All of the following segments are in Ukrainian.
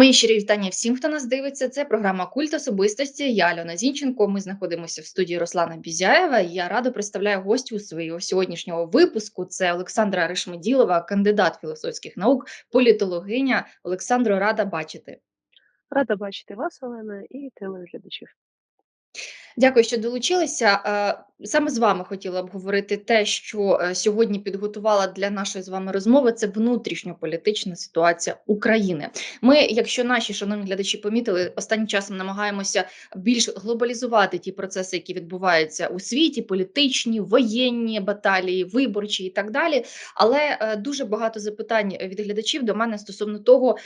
Мої щирі вітання всім, хто нас дивиться. Це програма Культ особистості. Я Альона Зінченко. Ми знаходимося в студії Руслана Бізяєва. Я радо представляю гостю свого сьогоднішнього випуску. Це Олександра Решмеділова, кандидат філософських наук, політологиня. Олександро, рада бачити. Рада бачити вас, Олена, і телеглядачів. Дякую, що долучилися. Е, саме з вами хотіла б говорити те, що е, сьогодні підготувала для нашої з вами розмови. Це внутрішньополітична ситуація України. Ми, якщо наші шановні глядачі помітили, останнім часом намагаємося більш глобалізувати ті процеси, які відбуваються у світі: політичні, воєнні баталії, виборчі і так далі. Але е, дуже багато запитань від глядачів до мене стосовно того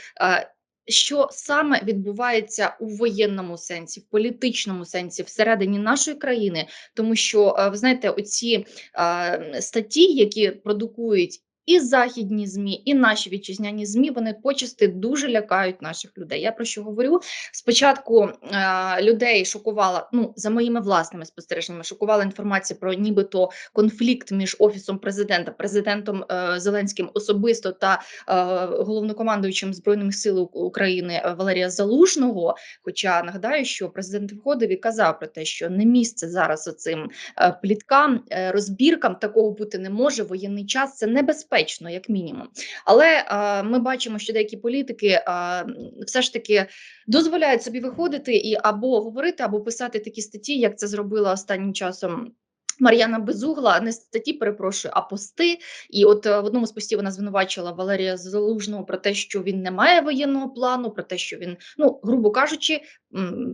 що саме відбувається у воєнному сенсі, в політичному сенсі всередині нашої країни, тому що е, ви знаєте, оці е, статті, які продукують і західні змі, і наші вітчизняні змі вони почасти дуже лякають наших людей. Я про що говорю? Спочатку е, людей шокувала ну за моїми власними спостереженнями, шокувала інформація про нібито конфлікт між офісом президента, президентом е, Зеленським особисто та е, головнокомандуючим збройними сил України Валерія Залужного. Хоча нагадаю, що президент виходив і казав про те, що не місце зараз оцим е, пліткам, е, розбіркам такого бути не може. Воєнний час це небезпечно безпечно, як мінімум. Але а, ми бачимо, що деякі політики а, все ж таки дозволяють собі виходити і або говорити, або писати такі статті, як це зробила останнім часом. Мар'яна Безугла не статті, перепрошую, а пости. І от е, в одному з постів вона звинувачила Валерія Залужного про те, що він не має воєнного плану, про те, що він, ну грубо кажучи,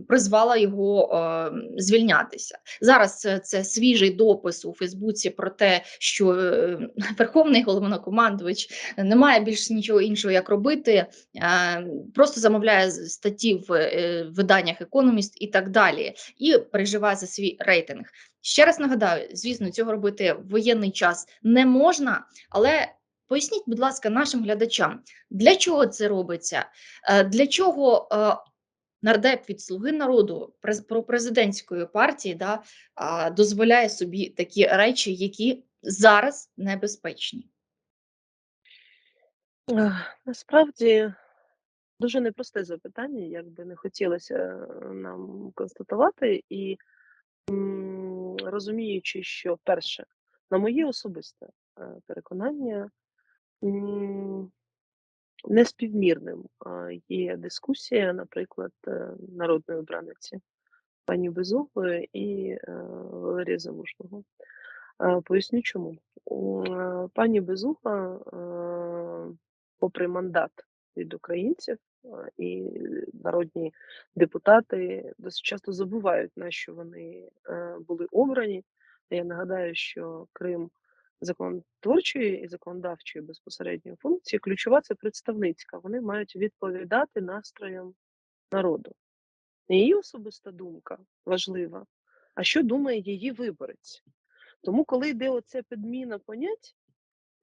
призвала його е, звільнятися. Зараз це, це свіжий допис у Фейсбуці про те, що е, верховний головнокомандувач не має більш нічого іншого, як робити, е, просто замовляє статті в е, виданнях Економіст і так далі, і переживає за свій рейтинг. Ще раз нагадаю, звісно, цього робити в воєнний час не можна, але поясніть, будь ласка, нашим глядачам, для чого це робиться, е, для чого е, нардеп від слуги народу про президентської партії да, дозволяє собі такі речі, які зараз небезпечні. Насправді дуже непросте запитання, як би не хотілося е, нам констатувати, і розуміючи, що перше, на моє особисте е, переконання, неспівмірним є дискусія, наприклад, е, народної обраниці пані Безуглої і е, Валерія Залужного. Поясню чому. Пані Безугла, попри мандат від українців, і народні депутати досить часто забувають, на що вони е, були обрані. Я нагадаю, що Крим законотворчої і законодавчої безпосередньої функції ключова це представницька. Вони мають відповідати настроям народу. Її особиста думка важлива, а що думає її виборець. Тому, коли йде оця підміна понять,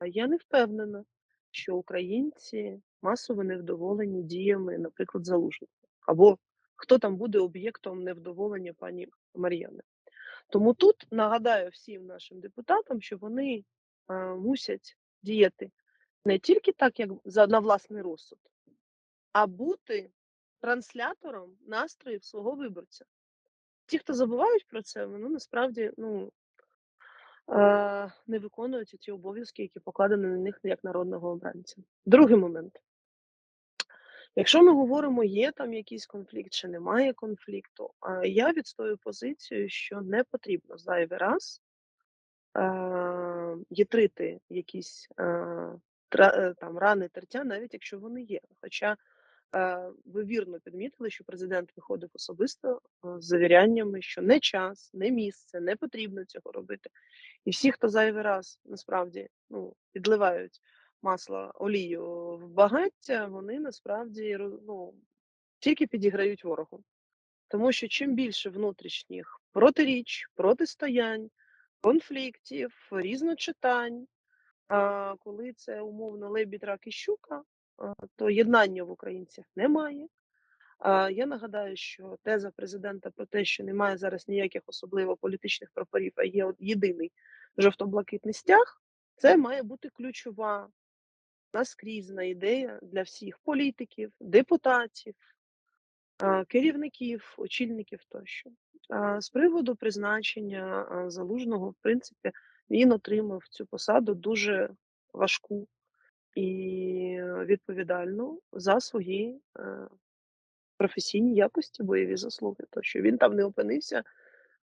я не впевнена, що українці масово невдоволені діями, наприклад, залужного, або хто там буде об'єктом невдоволення пані Мар'яни. Тому тут нагадаю всім нашим депутатам, що вони а, мусять діяти не тільки так, як за на власний розсуд, а бути транслятором настроїв свого виборця. Ті, хто забувають про це, вони насправді ну, не виконують ті обов'язки, які покладені на них як народного обранця. Другий момент. Якщо ми говоримо, є там якийсь конфлікт чи немає конфлікту, я відстою позицію, що не потрібно зайвий раз їтрити якісь е, там рани тертя, навіть якщо вони є. Хоча ви вірно підмітили, що президент виходив особисто з завіряннями, що не час, не місце, не потрібно цього робити. І всі, хто зайвий раз насправді ну, підливають масло, олію в багаття, вони насправді ну, тільки підіграють ворогу. Тому що чим більше внутрішніх протиріч, протистоянь, конфліктів, різночитань, коли це умовно лебідь, рак і щука, то єднання в українцях немає. Я нагадаю, що теза президента про те, що немає зараз ніяких особливо політичних прапорів, а є єдиний жовто-блакитний стяг, це має бути ключова наскрізна ідея для всіх політиків, депутатів, керівників, очільників тощо. З приводу призначення, Залужного, в принципі, він отримав цю посаду дуже важку і відповідальну за свої, е, професійні якості, бойові заслуги. Тощо він там не опинився,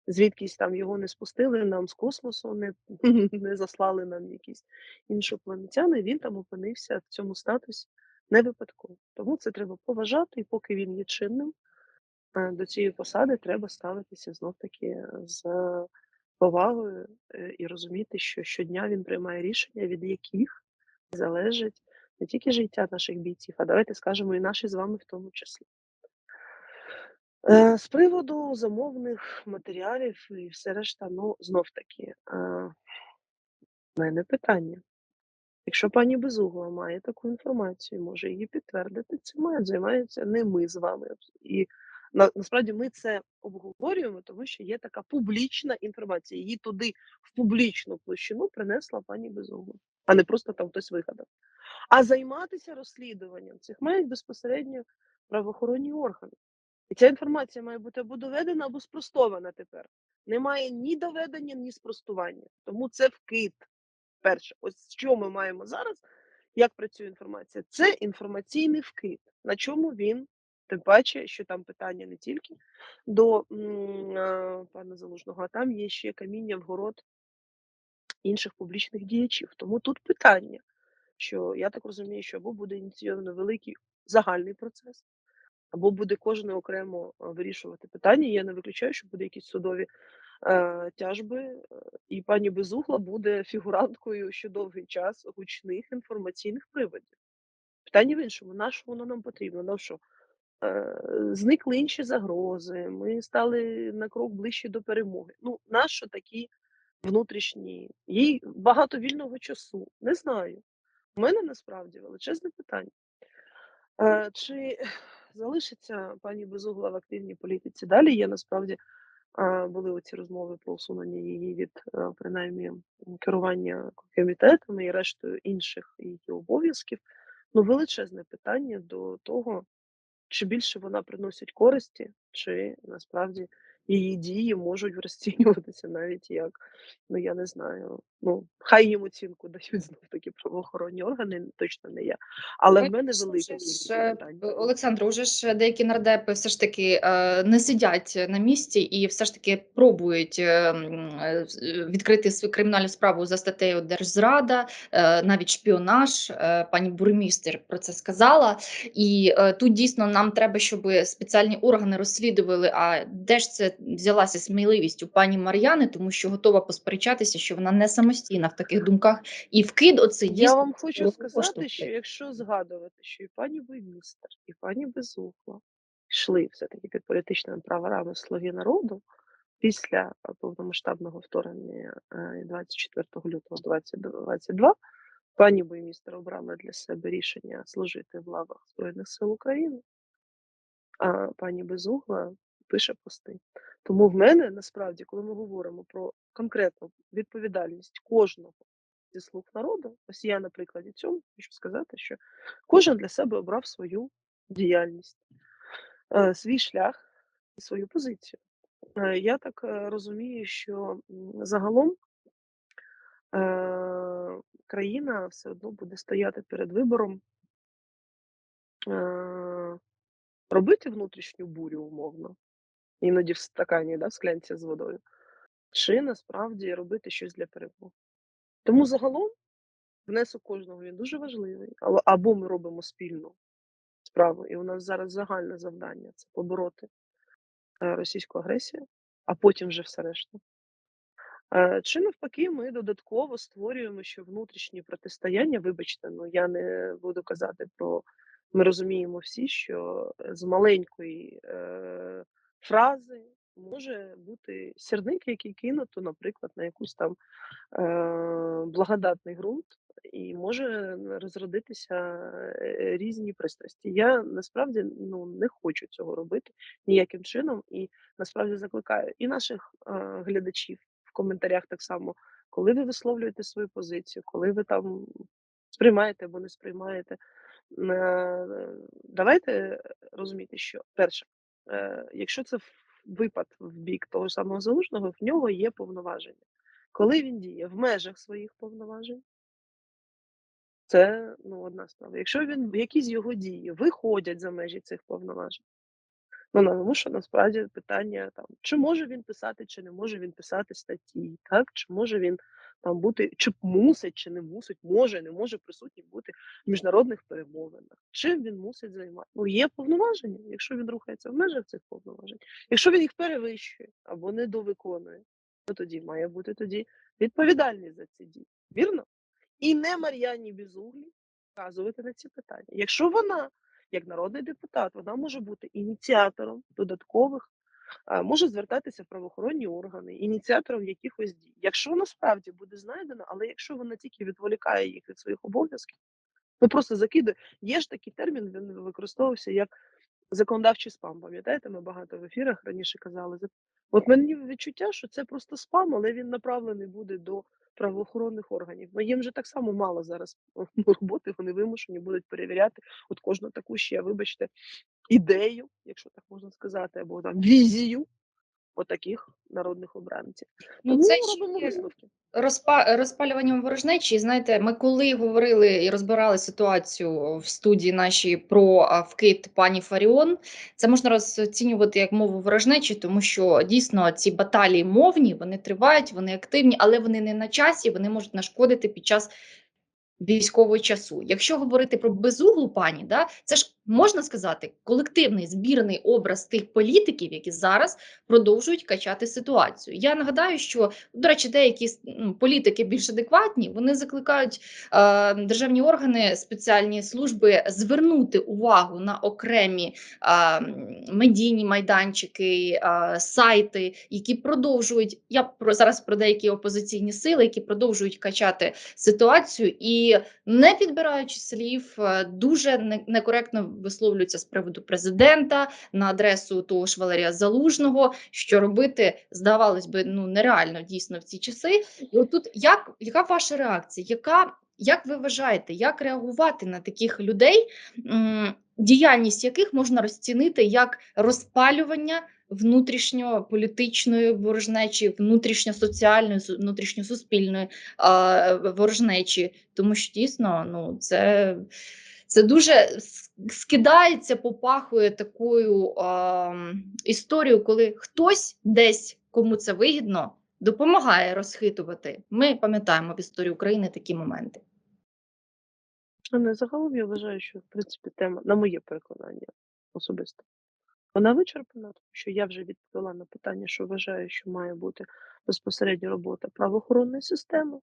звідкись там його не спустили нам з космосу, не не заслали нам якісь іншопланетяни. Він там опинився в цьому статусі не випадково. Тому це треба поважати, і поки він є чинним, е, до цієї посади треба ставитися знов-таки з повагою, е, і розуміти, що щодня він приймає рішення, від яких залежить не тільки життя наших бійців, а давайте скажемо, і наші з вами в тому числі. З приводу замовних матеріалів і все решта, ну, знов-таки, е, в мене питання. Якщо пані Безугла має таку інформацію, може її підтвердити, цим мають займаються не ми з вами. І на, насправді ми це обговорюємо, тому що є така публічна інформація. Її туди в публічну площину принесла пані Безугла, а не просто там хтось вигадав. А займатися розслідуванням цих мають безпосередньо правоохоронні органи. І ця інформація має бути або доведена, або спростована тепер. Немає ні доведення, ні спростування. Тому це вкид. Перше, ось що ми маємо зараз, як працює інформація? Це інформаційний вкид. На чому він? Тим паче, що там питання не тільки до пана Залужного, а там є ще каміння в город інших публічних діячів. Тому тут питання, що я так розумію, що або буде ініційовано великий загальний процес, або буде кожен окремо вирішувати питання. Я не виключаю, що буде якісь судові е, тяжби, е, і пані Безугла буде фігуранткою ще довгий час гучних інформаційних приводів. Питання в іншому, на що воно нам потрібно? На що? Е, зникли інші загрози, ми стали на крок ближче до перемоги. Ну, нащо такі внутрішні? Їй багато вільного часу. Не знаю. У мене насправді величезне питання. Е, чи залишиться пані Безугла в активній політиці далі? Є насправді були оці розмови про усунення її від е, принаймні керування комітетами і рештою інших її обов'язків. Ну, величезне питання до того, чи більше вона приносить користі, чи насправді її дії можуть розцінюватися навіть як, ну я не знаю, ну хай їм оцінку дають знов таки правоохоронні органи, точно не я. Але в мене велике е. Олександр, уже ж деякі нардепи все ж таки е, не сидять на місці і все ж таки пробують е, відкрити свою кримінальну справу за статтею Держзрада, навіть шпіонаж. Пані бурмістер про це сказала. І тут дійсно нам треба, щоб спеціальні органи розслідували. А де ж це взялася сміливість у пані Мар'яни, тому що готова посперечатися, що вона не самостійна в таких думках. І вкид оцей Я вам хочу сказати, коштує. що якщо згадувати, що і пані Буймістер, і пані Безугла йшли все-таки під політичними прапорами «Слуги народу» після е, повномасштабного вторгнення е, 24 лютого 2022, пані Буймістер обрала для себе рішення служити в лавах Збройних сил України, а пані Безугла пише пости. Тому в мене насправді, коли ми говоримо про конкретну відповідальність кожного зі слуг народу, ось я на прикладі цьому хочу сказати, що кожен для себе обрав свою діяльність, е, свій шлях і свою позицію. Е, Я так е, розумію, що загалом країна все одно буде стояти перед вибором робити внутрішню бурю умовно, іноді в стакані, да, в склянці з водою, чи насправді робити щось для перемоги. Тому загалом внесок кожного він дуже важливий, або ми робимо спільну справу, і у нас зараз загальне завдання це побороти е, російську агресію, а потім вже все решта. Е, Чи навпаки, ми додатково створюємо ще внутрішні протистояння. Вибачте, ну я не буду казати про. Ми розуміємо всі, що з маленької е, фрази може бути сірник, який кинуто, наприклад, на якусь там е, благодатний ґрунт, і може розродитися е, різні пристрасті. Я насправді ну не хочу цього робити ніяким чином, і насправді закликаю і наших е, глядачів в коментарях так само, коли ви висловлюєте свою позицію, коли ви там Сприймаєте або не сприймаєте. Е, давайте розуміти, що перше, якщо це випад в бік того самого Залужного, в нього є повноваження. Коли він діє в межах своїх повноважень, це ну, одна справа. Якщо він якісь його дії виходять за межі цих повноважень, ну тому що насправді питання там, чи може він писати, чи не може він писати статті, так чи може він там бути, чи мусить, чи не мусить, може, не може присутній бути в міжнародних перемовинах. Чим він мусить займатися? Ну, є повноваження, якщо він рухається в межах цих повноважень. Якщо він їх перевищує або недовиконує, то тоді має бути тоді відповідальність за ці дії. Вірно? І не Мар'яні Безуглій вказувати на ці питання. Якщо вона, як народний депутат, вона може бути ініціатором додаткових може звертатися в правоохоронні органи, ініціатором якихось дій. Якщо насправді буде знайдено, але якщо вона тільки відволікає їх від своїх обов'язків, ну просто закидує. Є ж такий термін, він використовувався як законодавчий спам. Пам'ятаєте, ми багато в ефірах раніше казали. От мені відчуття, що це просто спам, але він направлений буде до правоохоронних органів. Ну їм вже так само мало зараз роботи, вони вимушені будуть перевіряти от кожну таку ще, вибачте, ідею, якщо так можна сказати, або там візію отаких народних обранців. Ну, Тому це робимо висновки. Розпа розпалюванням ворожнечі, знаєте, ми коли говорили і розбирали ситуацію в студії нашій про вкид пані Фаріон, це можна розцінювати як мову ворожнечі, тому що дійсно ці баталії мовні вони тривають, вони активні, але вони не на часі, вони можуть нашкодити під час військового часу. Якщо говорити про безуглу пані, да це ж можна сказати колективний збірний образ тих політиків, які зараз продовжують качати ситуацію. Я нагадаю, що до речі, деякі політики більш адекватні, вони закликають е, державні органи, спеціальні служби звернути увагу на окремі е, медійні майданчики, е, сайти, які продовжують. Я про зараз про деякі опозиційні сили, які продовжують качати ситуацію і не підбираючи слів, е, дуже некоректно висловлюються з приводу президента на адресу того ж Валерія Залужного, що робити здавалось би ну нереально дійсно в ці часи. І отут як яка ваша реакція? Яка як ви вважаєте, як реагувати на таких людей, діяльність яких можна розцінити як розпалювання внутрішньополітичної ворожнечі, внутрішньосоціальної, внутрішньосуспільної ворожнечі, тому що дійсно ну це. Це дуже скидається, попахує такою а, історією, коли хтось десь кому це вигідно допомагає розхитувати. Ми пам'ятаємо в історії України такі моменти. Не загалом я вважаю, що в принципі тема, на моє переконання особисто, вона вичерпана, тому що я вже відповіла на питання, що вважаю, що має бути безпосередньо робота правоохоронної системи,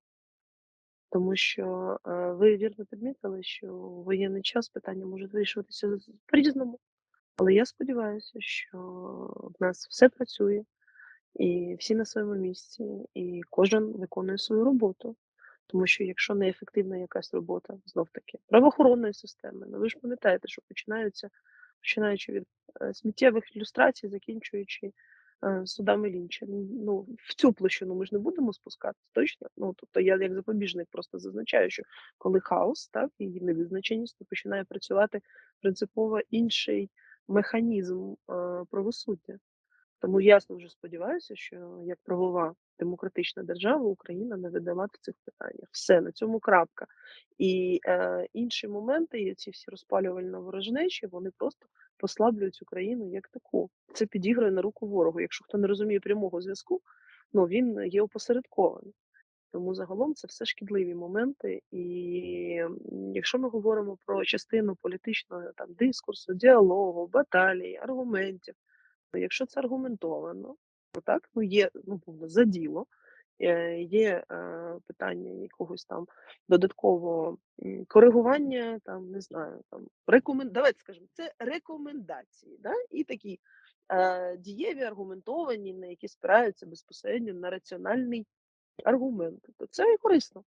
тому що е, ви вірно підмітили, що в воєнний час питання можуть вирішуватися по-різному. Але я сподіваюся, що в нас все працює, і всі на своєму місці, і кожен виконує свою роботу. Тому що якщо неефективна якась робота, знов таки правоохоронної системи, ну ви ж пам'ятаєте, що починаються починаючи від е, сміттєвих ілюстрацій, закінчуючи судами лінча. Ну в цю площину ми ж не будемо спускатися точно. Ну тобто я як запобіжник просто зазначаю, що коли хаос, так і невизначеність, то починає працювати принципово інший механізм е, правосуддя. Тому ясно вже сподіваюся, що як правова демократична держава Україна не видала в цих питаннях. Все на цьому крапка. І е, інші моменти, ці всі розпалювально ворожнечі, вони просто послаблюють Україну як таку. Це підігрує на руку ворогу. Якщо хто не розуміє прямого зв'язку, ну він є опосередкований. Тому загалом це все шкідливі моменти. І якщо ми говоримо про частину політичного там дискурсу, діалогу, баталій, аргументів. Якщо це аргументовано, то так ну є ну за діло, е, є е, питання якогось там додаткового коригування, там не знаю, там рекомен... давайте скажемо, це рекомендації, да? і такі е, дієві аргументовані, на які спираються безпосередньо на раціональний аргумент. То це корисно.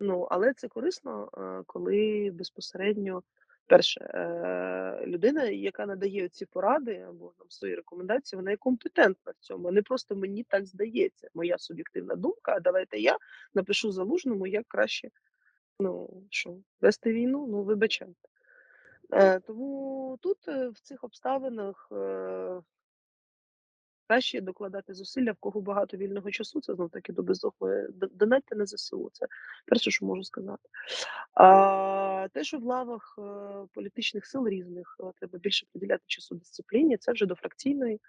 Ну але це корисно, е, коли безпосередньо Перше, людина, яка надає ці поради або там свої рекомендації, вона є компетентна в цьому. Не просто мені так здається, моя суб'єктивна думка. А давайте я напишу залужному, як краще Ну що, вести війну? Ну вибачайте. Е, тому тут, е, в цих обставинах, е краще докладати зусилля, в кого багато вільного часу, це знов таки до бездомної д донатьте на ЗСУ. Це перше, що можу сказати. А те, що в лавах, е, політичних сил різних, е, треба більше приділяти часу дисципліні, це вже до фракційної,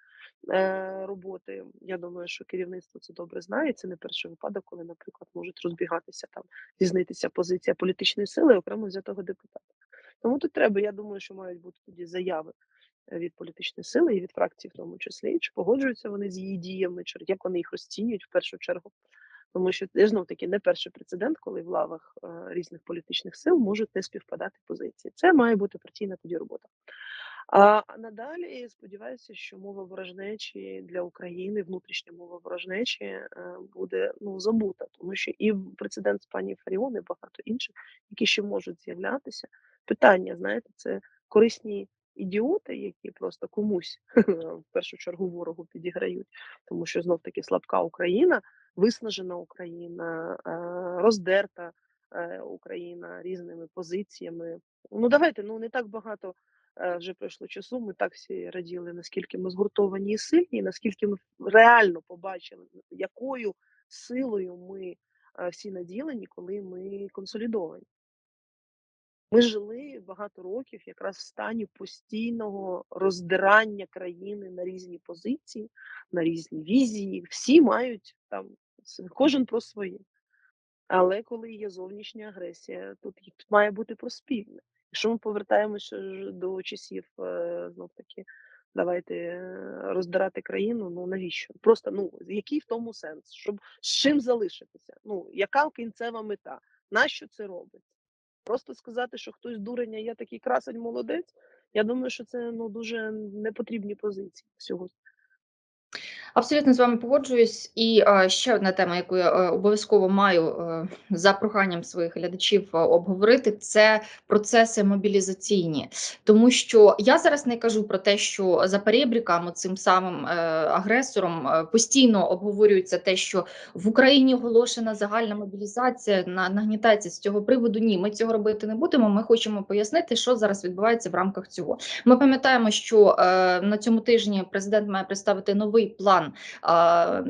е, роботи. Я думаю, що керівництво це добре знає. Це не перший випадок, коли, наприклад, можуть розбігатися там, різнитися позиція політичної сили окремо взятого депутата. Тому тут треба, я думаю, що мають бути тоді заяви е, від політичної сили і від фракції, в тому числі, чи погоджуються вони з її діями, чи як вони їх розцінюють в першу чергу. Тому що це знов таки не перший прецедент, коли в лавах е, різних політичних сил можуть не співпадати позиції. Це має бути партійна тоді робота. А надалі сподіваюся, що мова ворожнечі для України, внутрішня мова ворожнечі е, буде ну забута, тому що і прецедент з пані Фаріон, і багато інших, які ще можуть з'являтися. Питання, знаєте, це корисні ідіоти, які просто комусь в першу чергу ворогу підіграють, тому що знов таки слабка Україна, виснажена Україна, е, роздерта е, Україна різними позиціями. Ну давайте, ну не так багато е, вже пройшло часу. Ми так всі раділи, наскільки ми згуртовані і сильні, і наскільки ми реально побачили, якою силою ми всі наділені, коли ми консолідовані. Ми жили багато років якраз в стані постійного роздирання країни на різні позиції, на різні візії. Всі мають там кожен про своє. Але коли є зовнішня агресія, тут має бути про спільне. Якщо ми повертаємося до часів е, знов таки, давайте е, роздирати країну. Ну навіщо? Просто ну який в тому сенс? Щоб з чим залишитися? Ну яка кінцева мета? Нащо це робиться? Просто сказати, що хтось дурень, а я такий красень молодець. Я думаю, що це ну дуже непотрібні позиції сьогодні. Абсолютно з вами погоджуюсь. І е, ще одна тема, яку я е, обов'язково маю е, за проханням своїх глядачів е, обговорити, це процеси мобілізаційні. Тому що я зараз не кажу про те, що за перебріками цим самим е, агресором е, постійно обговорюється те, що в Україні оголошена загальна мобілізація, на нагнітається з цього приводу. Ні, ми цього робити не будемо. Ми хочемо пояснити, що зараз відбувається в рамках цього. Ми пам'ятаємо, що е, на цьому тижні президент має представити новий план а,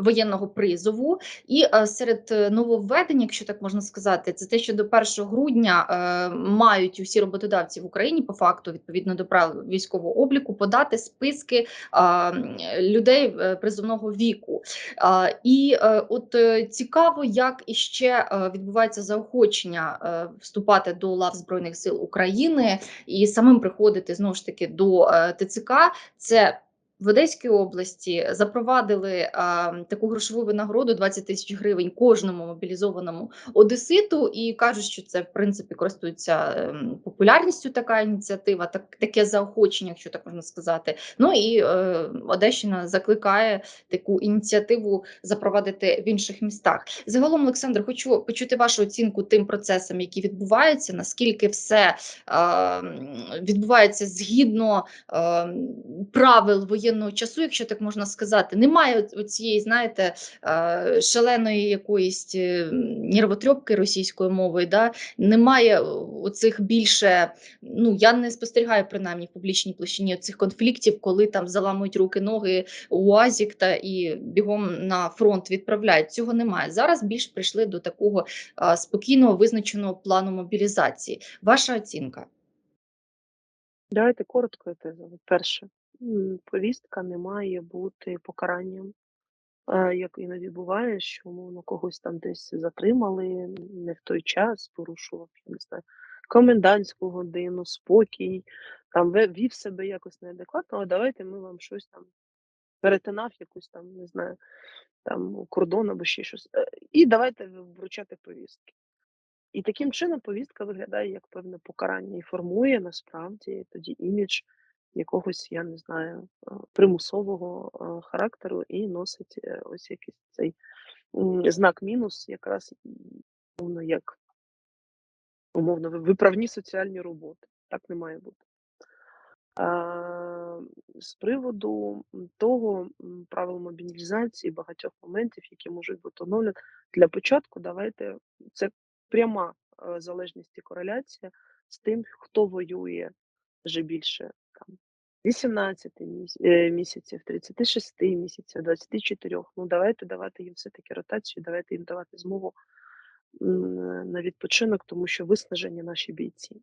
воєнного призову. І а, серед е, нововведень, якщо так можна сказати, це те, що до 1 грудня е, мають усі роботодавці в Україні по факту, відповідно до правил військового обліку, подати списки людей е, призовного віку. І е, от е, цікаво, як іще е, відбувається заохочення е, вступати до лав Збройних сил України і самим приходити знову ж таки до е, ТЦК. Це в Одеській області запровадили а, таку грошову винагороду 20 тисяч гривень кожному мобілізованому одеситу, і кажуть, що це в принципі користується ем, популярністю. Така ініціатива, так таке заохочення, якщо так можна сказати. Ну і е, Одещина закликає таку ініціативу запровадити в інших містах. Загалом, Олександр, хочу почути вашу оцінку тим процесам, які відбуваються. Наскільки все е, відбувається згідно е, правил воєнного часу, якщо так можна сказати, немає цієї, знаєте, шаленої якоїсь е, нервотрьопки російською мовою. Да? Немає оцих більше. Ну я не спостерігаю принаймні в публічній площині цих конфліктів, коли там заламують руки, ноги УАЗік та і бігом на фронт відправляють. Цього немає. Зараз більш прийшли до такого спокійного визначеного плану мобілізації. Ваша оцінка? Давайте коротко тезово. Перше, повістка не має бути покаранням. Як іноді буває, що умовно когось там десь затримали не в той час, порушував, не знаю, комендантську годину, спокій, там вів себе якось неадекватно, а давайте ми вам щось там перетинав, якусь там, не знаю, там кордон або ще щось. Е, І давайте вручати повістки. І таким чином повістка виглядає як певне покарання і формує насправді тоді імідж якогось, я не знаю, е, примусового е, характеру і носить е, ось якийсь цей знак мінус, якраз умовно як умовно виправні соціальні роботи. Так не має бути. З приводу того правил мобілізації, багатьох моментів, які можуть бути оновлені, для початку давайте це пряма залежність і кореляція з тим, хто воює вже більше там 18 е, місяців, 36 місяців, 24. Ну, давайте давати їм все-таки ротацію, давайте їм давати змогу на відпочинок, тому що виснажені наші бійці.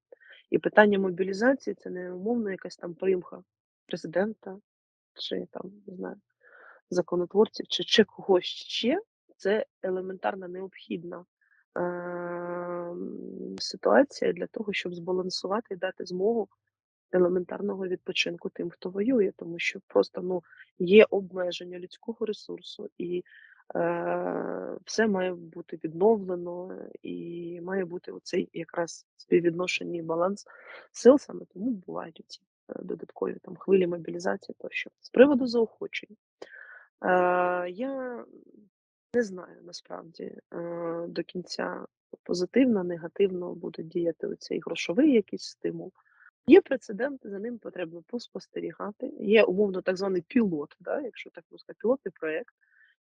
І питання мобілізації це не умовно якась там примха президента чи там, не знаю, законотворців чи, чи когось ще. Це елементарна необхідна ем, ситуація для того, щоб збалансувати і дати змогу елементарного відпочинку тим, хто воює, тому що просто ну є обмеження людського ресурсу, і е, все має бути відновлено, і має бути оцей якраз співвідношення баланс сил. Саме тому бувають ці додаткові там хвилі мобілізації тощо. З приводу заохочень. Е, я не знаю насправді е, до кінця позитивно, негативно буде діяти оцей грошовий якийсь стимул. Є прецедент, за ним потрібно поспостерігати. Є умовно так званий пілот, да, якщо так можна пілотний проєкт.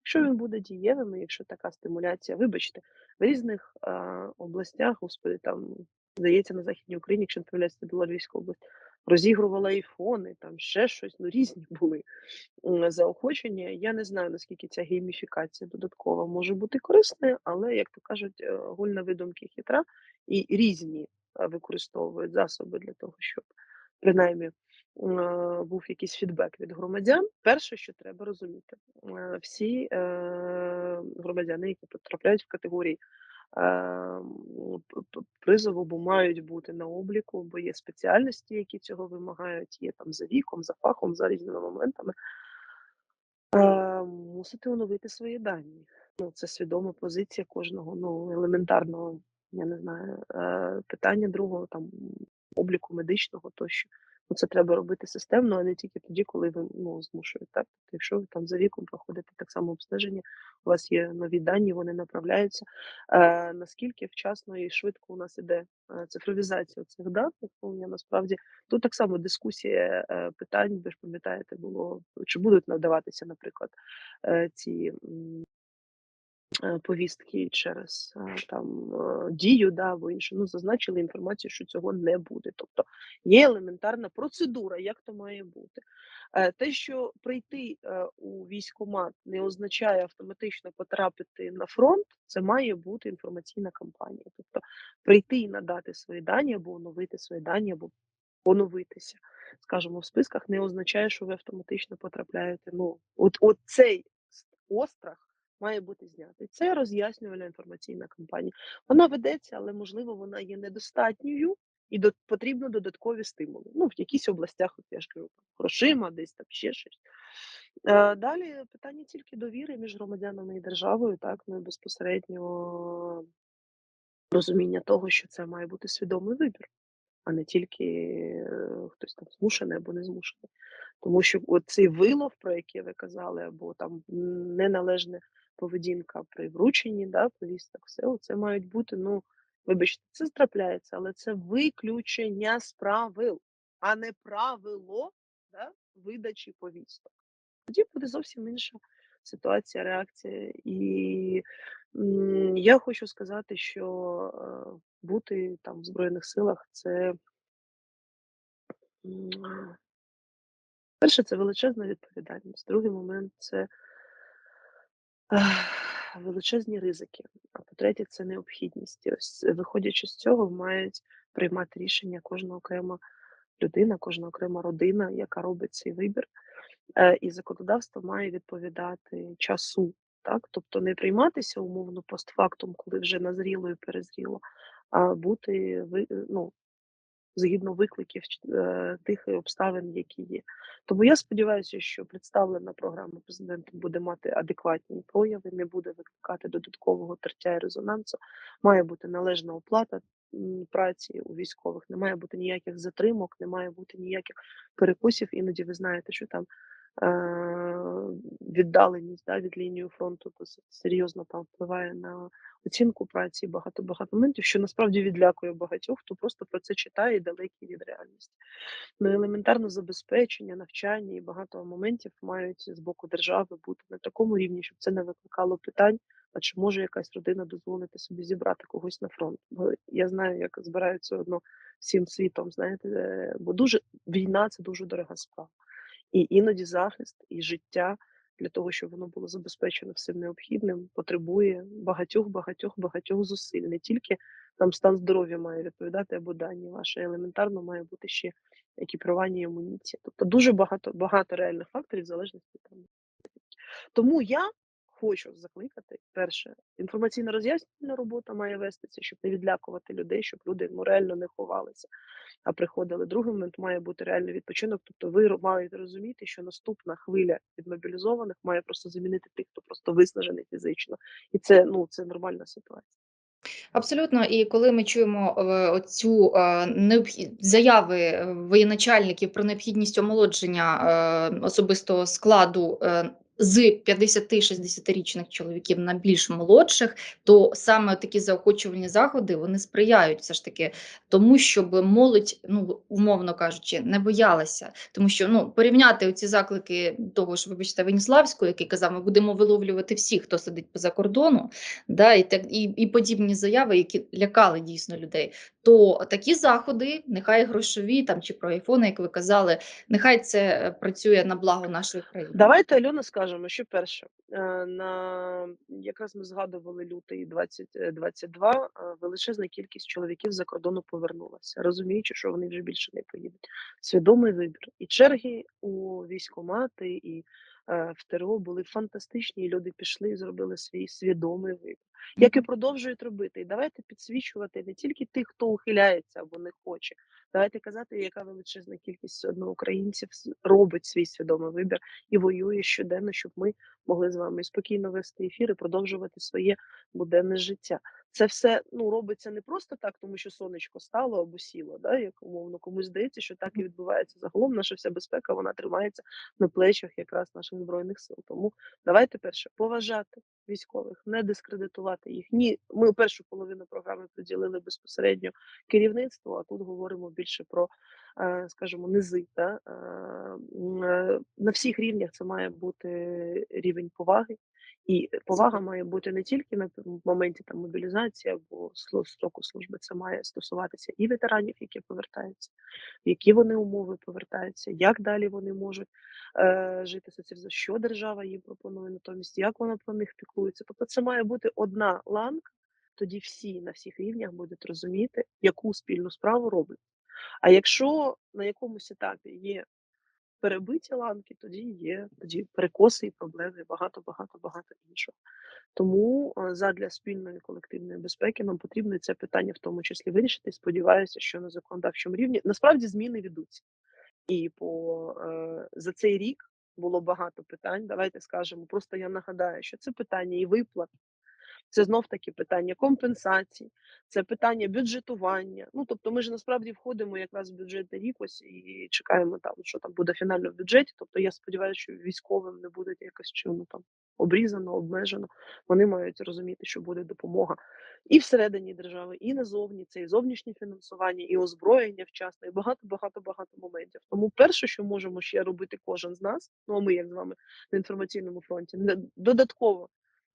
Якщо він буде дієвим, якщо така стимуляція, вибачте, в різних а, областях, господи, там здається, на Західній Україні, якщо не помиляюсь, це була Львівська область, розігрувала айфони, там ще щось, ну різні були заохочення. Я не знаю, наскільки ця гейміфікація додаткова може бути корисною, але, як то кажуть, е, гульна видумки хитра і різні е, використовують засоби для того, щоб принаймні е, був якийсь фідбек від громадян. Перше, що треба розуміти, е, всі е, громадяни, які потрапляють в категорії е, призову, бо мають бути на обліку, бо є спеціальності, які цього вимагають, є там за віком, за фахом, за різними моментами. Е, мусите оновити свої дані. Ну, це свідома позиція кожного, ну, елементарного, я не знаю, е, питання другого там обліку медичного тощо. Ну, це треба робити системно, а не тільки тоді, коли ви ну, змушують. Так? Тобто, якщо ви там за віком проходите так само обстеження, у вас є нові дані, вони направляються. Е, наскільки вчасно і швидко у нас іде е, цифровізація цих даних, ну, насправді тут так само дискусія е, питань, ви ж пам'ятаєте, було чи будуть надаватися, наприклад, ці. Е, Повістки через е, там е, дію, да, або інше, ну зазначили інформацію, що цього не буде. Тобто є елементарна процедура, як то має бути. Те, що прийти у військкомат не означає автоматично потрапити на фронт, це має бути інформаційна кампанія. Тобто прийти і надати свої дані або оновити свої дані, або оновитися, скажімо, в списках не означає, що ви автоматично потрапляєте. Ну, от, от цей острах має бути знятий. Це роз'яснювальна інформаційна кампанія. Вона ведеться, але можливо вона є недостатньою і до, потрібно додаткові стимули. Ну, в якихось областях, от я ж кажу, грошима, десь там ще щось. Е, далі питання тільки довіри між громадянами і державою, так, ну безпосередньо розуміння того, що це має бути свідомий вибір, а не тільки е, хтось там змушений або не змушений. Тому що цей вилов, про який ви казали, або там м, неналежна поведінка при врученні да, повісток, все це мають бути, ну, вибачте, це трапляється, але це виключення з правил, а не правило да, видачі повісток. Тоді буде зовсім інша ситуація, реакція. І м, я хочу сказати, що е, бути там в Збройних силах це перше, це величезна відповідальність. Другий момент це величезні ризики. А по-третє, це необхідність. І ось виходячи з цього, мають приймати рішення кожна окрема людина, кожна окрема родина, яка робить цей вибір. Е, і законодавство має відповідати часу. Так, тобто не прийматися умовно постфактум, коли вже назріло і перезріло, а бути ви- ну, згідно викликів е, тих обставин, які є. Тому я сподіваюся, що представлена програма президента буде мати адекватні прояви, не буде викликати додаткового тертя і резонансу. Має бути належна оплата праці у військових, не має бути ніяких затримок, не має бути ніяких перекусів. Іноді ви знаєте, що там. Е, Віддаленість да, від лінії фронту досить серйозно там впливає на оцінку праці, багато багато моментів, що насправді відлякує багатьох, хто просто про це читає і далекий від реальності. Ну, елементарне забезпечення, навчання і багато моментів мають з боку держави бути на такому рівні, щоб це не викликало питань а чи може якась родина дозволити собі зібрати когось на фронт? Бо я знаю, як збираються одно всім світом, знаєте, е, бо дуже війна це дуже дорога справа. І іноді захист і життя для того, щоб воно було забезпечено всім необхідним, потребує багатьох, багатьох, багатьох зусиль. Не тільки там стан здоров'я має відповідати або дані ваші, елементарно має бути ще екіпірування і амуніція. Тобто дуже багато багато реальних факторів залежності там. Тому я хочу закликати, перше, інформаційно роз'яснювальна робота має вестися, щоб не відлякувати людей, щоб люди ну, реально не ховалися, а приходили. Другий момент має бути реальний відпочинок. Тобто ви маєте розуміти, що наступна хвиля від мобілізованих має просто замінити тих, хто просто виснажений фізично, і це ну це нормальна ситуація. Абсолютно, і коли ми чуємо е, оцю е, заяви е, воєначальників про необхідність омолодження особистого складу з 50-60-річних чоловіків на більш молодших, то саме такі заохочувальні заходи вони сприяють все ж таки тому, щоб молодь, ну умовно кажучи, не боялася, тому що ну порівняти оці заклики того ж, вибачте, Веніславського, який казав, ми будемо виловлювати всіх, хто сидить поза кордону, да і так і, і подібні заяви, які лякали дійсно людей. То такі заходи, нехай грошові там чи про айфони, як ви казали, нехай це е, працює на благо нашої країни. Давайте Альона скажемо, що перше е, на якраз ми згадували лютий 2022, е, величезна кількість чоловіків за кордону повернулася, розуміючи, що вони вже більше не поїдуть. Свідомий вибір і черги у військомати і в ТРО були фантастичні, і люди пішли і зробили свій свідомий вибір, як і продовжують робити. І давайте підсвічувати не тільки тих, хто ухиляється або не хоче. Давайте казати, яка величезна кількість одноукраїнців робить свій свідомий вибір і воює щоденно, щоб ми могли з вами спокійно вести ефір і продовжувати своє буденне життя. Це все ну робиться не просто так, тому що сонечко стало або сіло, да, як умовно комусь здається, що так і відбувається. Загалом наша вся безпека вона тримається на плечах якраз наших збройних сил. Тому давайте перше поважати військових, не дискредитувати їх. Ні, ми першу половину програми приділили безпосередньо керівництву, а тут говоримо більше про, скажімо, низи. Да? Е, е, на всіх рівнях це має бути рівень поваги. І повага має бути не тільки на моменті там мобілізації або строку служби, це має стосуватися і ветеранів, які повертаються, в які вони умови повертаються, як далі вони можуть е, жити соціально, що держава їм пропонує натомість, як вона про них піклується. Тобто, це має бути одна ланка, тоді всі на всіх рівнях будуть розуміти, яку спільну справу роблять. А якщо на якомусь етапі є перебиті ланки, тоді є тоді перекоси і проблеми, багато, багато, багато іншого. Тому задля спільної колективної безпеки нам потрібно це питання в тому числі вирішити. Сподіваюся, що на законодавчому рівні насправді зміни ведуться. І по е, за цей рік було багато питань. Давайте скажемо. Просто я нагадаю, що це питання і виплат, це знов таки питання компенсацій, це питання бюджетування. Ну тобто, ми ж насправді входимо якраз в бюджетний рік ось і чекаємо там, що там буде фінально в бюджеті. Тобто, я сподіваюся, що військовим не буде якось чому там обрізано, обмежено. Вони мають розуміти, що буде допомога і всередині держави, і назовні це і зовнішнє фінансування, і озброєння вчасно, і багато, багато, багато моментів. Тому перше, що можемо ще робити кожен з нас, ну а ми як з вами на інформаційному фронті, не додатково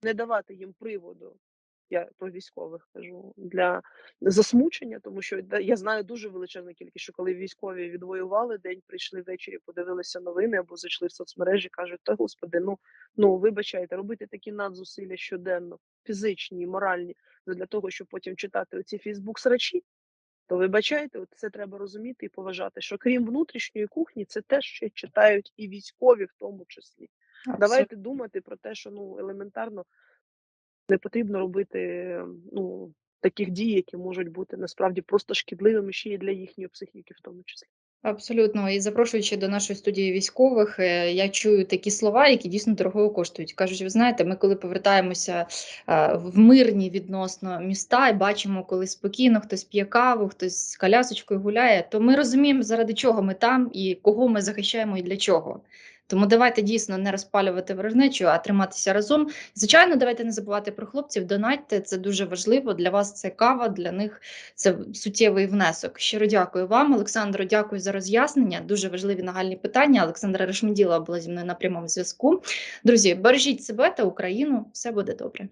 не давати їм приводу. Я про військових кажу для засмучення, тому що я знаю дуже величезну кількість, що коли військові відвоювали день, прийшли ввечері, подивилися новини або зайшли в соцмережі, кажуть: та господи, ну ну вибачайте, робити такі надзусилля щоденно, фізичні, і моральні, для того, щоб потім читати оці Фейсбук срачі. То вибачайте, це треба розуміти і поважати, що крім внутрішньої кухні, це теж ще читають і військові, в тому числі. Давайте думати про те, що ну елементарно не потрібно робити ну таких дій, які можуть бути насправді просто шкідливими ще й для їхньої психіки, в тому числі. Абсолютно, і запрошуючи до нашої студії військових, е, я чую такі слова, які дійсно дорого коштують. Кажуть, ви знаєте, ми коли повертаємося в мирні відносно міста і бачимо, коли спокійно хтось п'є каву, хтось з колясочкою гуляє, то ми розуміємо, заради чого ми там і кого ми захищаємо і для чого. Тому давайте дійсно не розпалювати ворожнечу, а триматися разом. Звичайно, давайте не забувати про хлопців. Донатьте, це дуже важливо. Для вас це кава, для них це суттєвий внесок. Щиро дякую вам, Олександро. Дякую за роз'яснення. Дуже важливі нагальні питання. Олександра Решмеділа була зі мною на прямому зв'язку. Друзі, бережіть себе та Україну. Все буде добре.